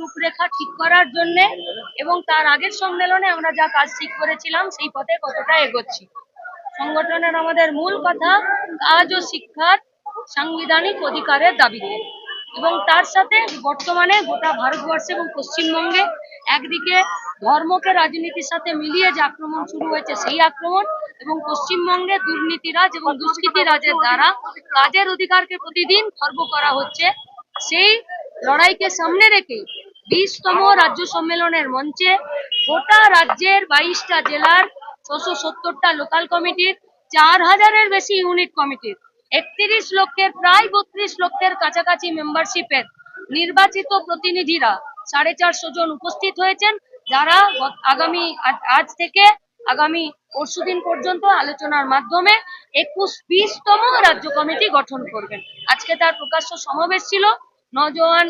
রূপরেখা ঠিক করার জন্য এবং তার আগের সম্মেলনে আমরা যা কাজ ঠিক করেছিলাম, সেই পথে কতটা এগোচ্ছি। সংগঠনের আমাদের মূল কথা, কাজ ও শিক্ষার সাংবিধানিক অধিকারের দাবিতে। এবং তার সাথে বর্তমানে গোটা ভারতবর্ষে এবং পশ্চিমবঙ্গে একদিকে ধর্মকে রাজনীতির সাথে মিলিয়ে যে আক্রমণ শুরু হয়েছে, সেই আক্রমণ এবং পশ্চিমবঙ্গে দুর্নীতিরাজ এবং দুষ্কৃতিরাজের দ্বারা কাজের অধিকারকে প্রতিদিন খর্ব করা হচ্ছে, সেই লড়াইকে সামনে রেখে বিশতম রাজ্য সম্মেলনের মঞ্চে গোটা রাজ্যের বাইশটা জেলার ছশো সত্তরটা লোকাল কমিটির চার হাজারের বেশি ইউনিট কমিটির একত্রিশ লক্ষের, প্রায় বত্রিশ লক্ষের কাছাকাছি মেম্বারশিপের নির্বাচিত প্রতিনিধিরা সাড়ে চারশো জন উপস্থিত হয়েছেন, যারা আগামী আজ- থেকে আগামী পরশুদিন পর্যন্ত আলোচনার মাধ্যমে একুশ বিশতম রাজ্য কমিটি গঠন করবেন। আজকে তার প্রকাশ্য সমাবেশ ছিল নজওয়ান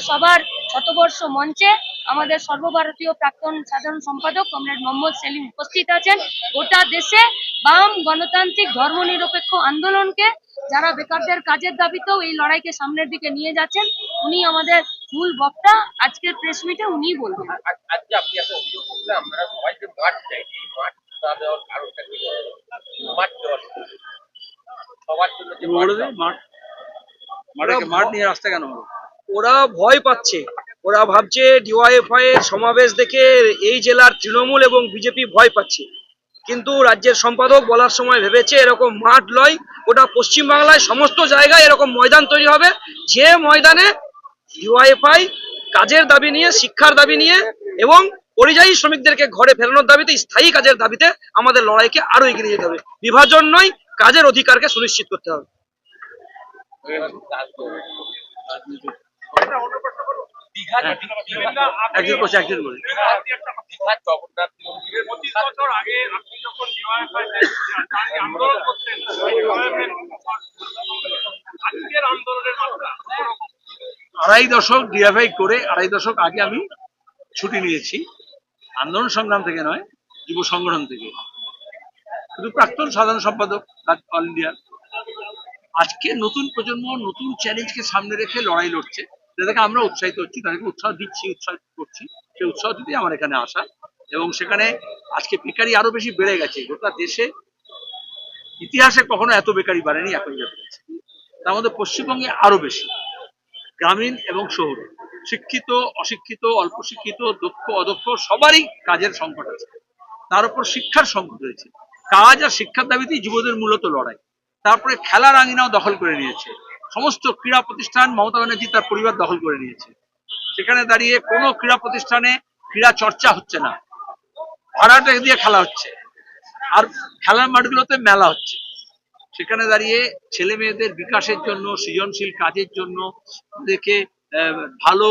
সবার শতবর্ষ মঞ্চে আমাদের সর্বভারতীয় প্রাক্তন সাধারণ সম্পাদক কমরেড মোহাম্মদ সেলিম উপস্থিত আছেন। গোটা দেশে বাম গণতান্ত্রিক ধর্মনিরপেক্ষ আন্দোলনকে যারা বেকারদের কাজের দাবিতেও এই লড়াইকে সামনের দিকে নিয়ে যাচ্ছেন উনি আমাদের মূল বক্তা। আজকের প্রেস মিটে উনি বলবেন। মাঠ নিয়ে রাস্তা কেন হলো ওরা ভয় পাচ্ছে ওরা ভাবছে ডিওয়াইএফআই এর সমাবেশ দেখে এই জেলার তৃণমূল এবং বিজেপি ভয় পাচ্ছে কিন্তু রাজ্যের সম্পাদক বলার সময় ভেবেছে এরকম মাঠ লয় ওটা পশ্চিমবাংলায় সমস্ত জায়গায় এরকম ময়দান তৈরি হবে যে ময়দানে ডিওয়াইএফআই কাজের দাবি নিয়ে শিক্ষার দাবি নিয়ে এবং পরিযায়ী শ্রমিকদেরকে ঘরে ফেরানোর দাবিতে স্থায়ী কাজের দাবিতে আমাদের লড়াইকে আরও এগিয়ে যেতে হবে বিভাজন নয় কাজের অধিকারকে সুনিশ্চিত করতে হবে হ্যাঁ। একজন একজন আড়াই দশক ডিএফআই করে আড়াই দশক আগে আমি ছুটি নিয়েছি। আন্দোলন সংগ্রাম থেকে নয় যুব সংগঠন থেকে। শুধু প্রাক্তন সাধারণ সম্পাদক অল ইন্ডিয়া। আজকে নতুন প্রজন্ম নতুন চ্যালেঞ্জকে সামনে রেখে লড়াই লড়ছে। যাদেরকে আমরা উৎসাহিত হচ্ছি তাদেরকে উৎসাহ দিচ্ছি উৎসাহিত করছি, সেই উৎসাহ দিতে আমার এখানে আসা। এবং সেখানে আজকে বেকারি আরও বেশি বেড়ে গেছে। গোটা দেশে ইতিহাসে কখনো এত বেকারি বাড়েনি, এখন বেড়েছে তার মধ্যে পশ্চিমবঙ্গে আরও বেশি। গ্রামীণ এবং শহরে। শিক্ষিত, অশিক্ষিত, অল্প শিক্ষিত, দক্ষ, অদক্ষ, সবারই কাজের সংকট আছে। তার উপর শিক্ষার সংকট রয়েছে। কাজ আর শিক্ষার দাবিতেই যুবদের মূলত লড়াই। তারপরে খেলার আঙিনাও দখল করে নিয়েছে। সমস্ত ক্রীড়া প্রতিষ্ঠান মমতা ব্যানার্জি তার পরিবার দখল করে নিয়েছে। সেখানে দাঁড়িয়ে কোনো ক্রীড়া প্রতিষ্ঠানে ক্রীড়া চর্চা হচ্ছে না। ভাড়াটা দিয়ে খেলা হচ্ছে। আর খেলার মাঠগুলোতে মেলা হচ্ছে। সেখানে দাঁড়িয়ে ছেলে মেয়েদের বিকাশের জন্য সৃজনশীল কাজের জন্য তাদেরকে আহ, ভালো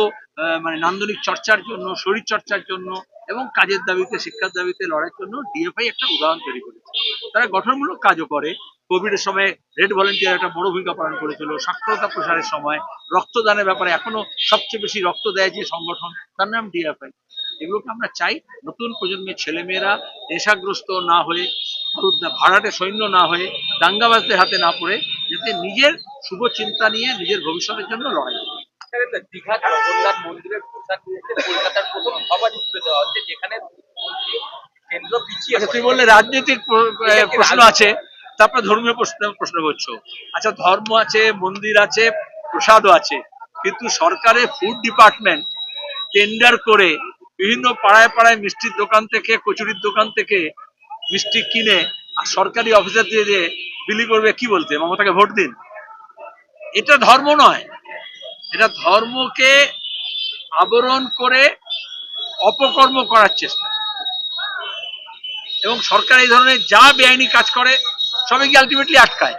মানে নান্দনিক চর্চার জন্য শরীর চর্চার জন্য এবং কাজের দাবিতে শিক্ষার দাবিতে লড়াইয়ের জন্য ডিএফআই একটা উদাহরণ তৈরি করেছে। তারা গঠনমূলক কাজও করে। কোভিডের সময় রেড ভলেন্টিয়ার একটা বড় ভূমিকা পালন করেছিল। সাক্ষরতা প্রসারের সময় রক্তদানের ব্যাপারে এখনও সবচেয়ে বেশি রক্ত দেয় যে সংগঠন তার নাম ডিএফআই এগুলোকে আমরা চাই নতুন প্রজন্মের ছেলেমেয়েরা নেশাগ্রস্ত না হয়ে ভাড়াটে সৈন্য না হয়ে দাঙ্গাবাজদের হাতে না পড়ে যাতে নিজের শুভ চিন্তা নিয়ে নিজের ভবিষ্যতের জন্য লড়াই। দীঘা জগন্নাথ মন্দিরের প্রসাদ কলকাতার প্রথম ভবানী তুলে দেওয়া হচ্ছে যেখানে কেন্দ্র পিছিয়ে আচ্ছা তুই বললে রাজনৈতিক প্রশ্ন আছে। তারপরে ধর্মীয় প্রশ্ন প্রশ্ন করছ। আচ্ছা ধর্ম আছে, মন্দির আছে, প্রসাদও আছে। কিন্তু সরকারের ফুড ডিপার্টমেন্ট টেন্ডার করে বিভিন্ন পাড়ায় পাড়ায় মিষ্টির দোকান থেকে, কচুরির দোকান থেকে মিষ্টি কিনে আর সরকারি অফিসার দিয়ে দিয়ে বিলি করবে, কি বলতে? মমতাকে ভোট দিন। এটা ধর্ম নয়। এটা ধর্মকে আবরণ করে অপকর্ম করার চেষ্টা। এবং সরকার এই ধরনের যা বেআইনি কাজ করে সবাইকে আলটিমেটলি আটকায়।